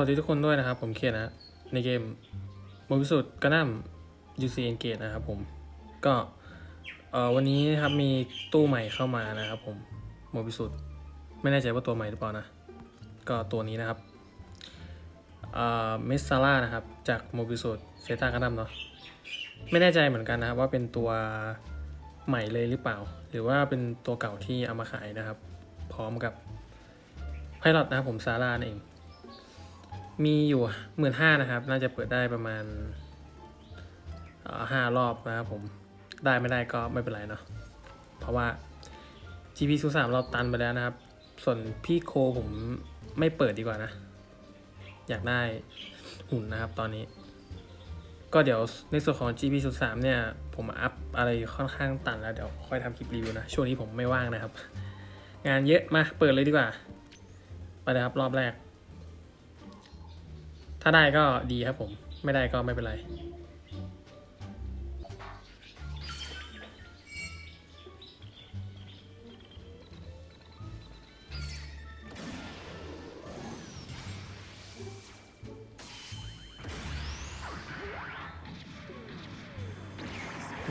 วัสดีทุกคนด้วยนะครับ ผมเคียนะ ในเกมโมบิสุดกระนัม UC Engage นะครับผม ก็วันนี้นะครับมีตู้ใหม่เข้ามานะครับผมโมบิสุดไม่แน่ใจว่าตัวใหม่หรือเปล่านะ ก็ตัวนี้นะครับเมสซาร่านะครับ จากโมบิสุดเซตากระนัมเนาะไม่แน่ใจเหมือนกันนะครับว่าเป็นตัวใหม่เลยหรือเปล่า หรือว่าเป็นตัวเก่าที่เอามาขายนะครับ พร้อมกับไพลอตนะครับผมซาร่านั่นเอง มีอยู่หมื่นห้านะครับ น่าจะเปิดได้ประมาณห้ารอบนะครับผม ได้ไม่ได้ก็ไม่เป็นไรเนาะ เพราะว่า GP 0 3เราตันไปแล้วนะครับ ส่วนพี่โคผมไม่เปิดดีกว่านะ อยากได้หุ่นนะครับตอนนี้ ก็เดี๋ยวในส่วนของ GP 0 3เนี่ย ผมอัพอะไรค่อนข้างตันแล้ว เดี๋ยวค่อยทำคลิปรีวิวนะ ช่วงนี้ผมไม่ว่างนะครับ งานเยอะมาเปิดเลยดีกว่า ไปเลยครับรอบแรก ถ้าได้ก็ดีครับผม ไม่ได้ก็ไม่เป็นไร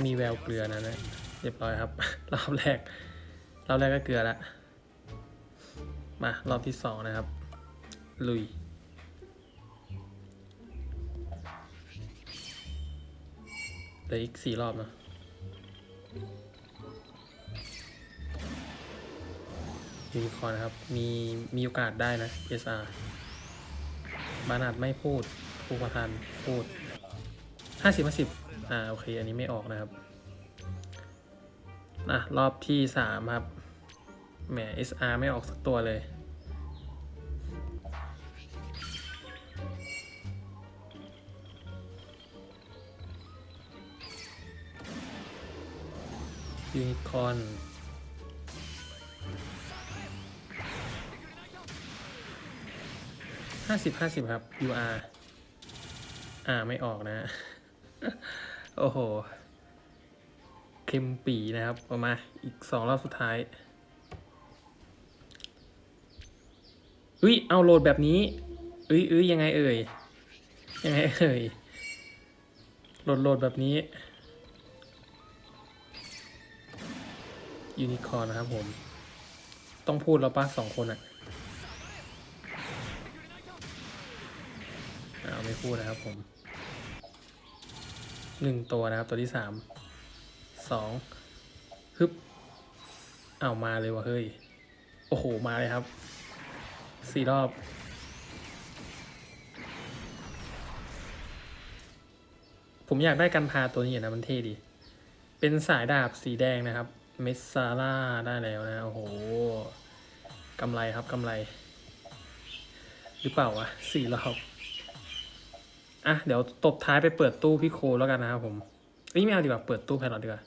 มีแววเกลือนะเนี่ยเรียบร้อยครับ รอบแรก รอบแรกก็เกลือละ มารอบที่สองนะครับ ลุย เหลืออีกสี่รอบนะยูนิคอร์นะครับ มีมีโอกาสได้นะ SR บานาดไม่พูดภูประธานพูดห้าสิบห้าสิบอ่า โอเค อันนี้ไม่ออกนะครับนะรอบที่สามครับ แหม SR ไม่ออกสักตัวเลย ยูนิคอนห้าสิบห้าสิบครับ UR อ่าไม่ออกนะ โอ้โห เค็มปีนะครับออกมาอีกสองรอบสุดท้ายอุ้ยเอาโหลดแบบนี้อุ้ยอุ้ยยังไงเอ่ย ยังไงเอ่ย โหลดโหลดแบบนี้ ยูนิคอร์นะครับผม ต้องพูดแล้วปะสองคนอะเอาไม่พูดนะครับผมหนึ่งตัวนะครับ ตัวที่สามสองฮึบเอามาเลยวะเฮ้ย โอ้โห มาเลยครับสี่รอบผมอยากได้กันพาตัวนี้นะมันเท่ดี เป็นสายดาบสีแดงนะครับ เมสซาร่าได้แล้วนะ โอ้โหกำไรครับกำไร หรือเปล่าวะสี่รอบอะ เดี๋ยวตบท้ายไปเปิดตู้พี่โคแล้วกันนะครับผมเอ้ยไม่เอาดีกว่า เปิดตู้ไพลอตดีกว่า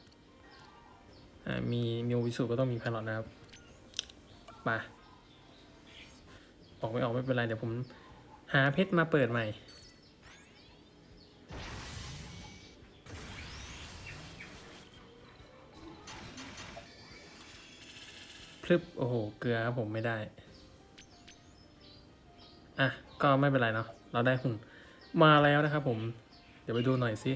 อ่า มีมีวิสุก็ต้องมีไพลอตนะครับมาออกไม่ออกไม่เป็นไร เดี๋ยวผมหาเพชรมาเปิดใหม่ พลึบโอ้โห เกลือครับผมไม่ได้ อะ ก็ไม่เป็นไรเนาะ เราได้หุ่นมาแล้วนะครับผม เดี๋ยวไปดูหน่อยสิ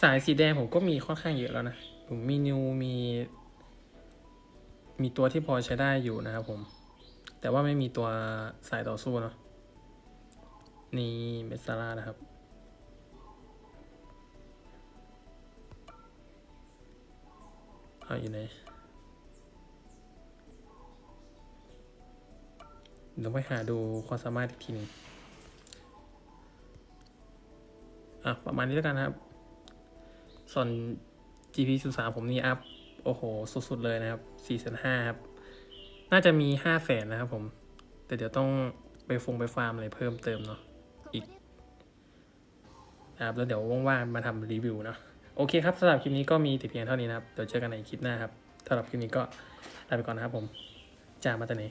สายสีแดงผมก็มีค่อนข้างเยอะแล้วนะ ผมมีนิวมี มีตัวที่พอใช้ได้อยู่นะครับผม แต่ว่าไม่มีตัวสายต่อสู้เนาะ นี่เมสซาร่านะครับ เอาอยู่ไหนเดี๋ยวไปหาดูความสามารถอีกทีนึงอะ ประมาณนี้แล้วกันครับ ส่วน GP 0 3ผมนี่อัพ โอ้โห สุดๆเลยนะครับนห้าครับ น่าจะมี5้าแสนนะครับผม แต่เดี๋ยวต้องไปฟงไปฟาร์มอะไรเพิ่มเติมเนาะอีกนะครับแล้วเดี๋ยวว่างๆมาทำรีวิวเนาะ โอเคครับสำหรับคลิปนี้ก็มีแต่เพียงเท่านี้นะครับ เดี๋ยวเจอกันในคลิปหน้าครับสำหรับคลิปนี้ก็ลาไปก่อนนะครับผมจามาตาเน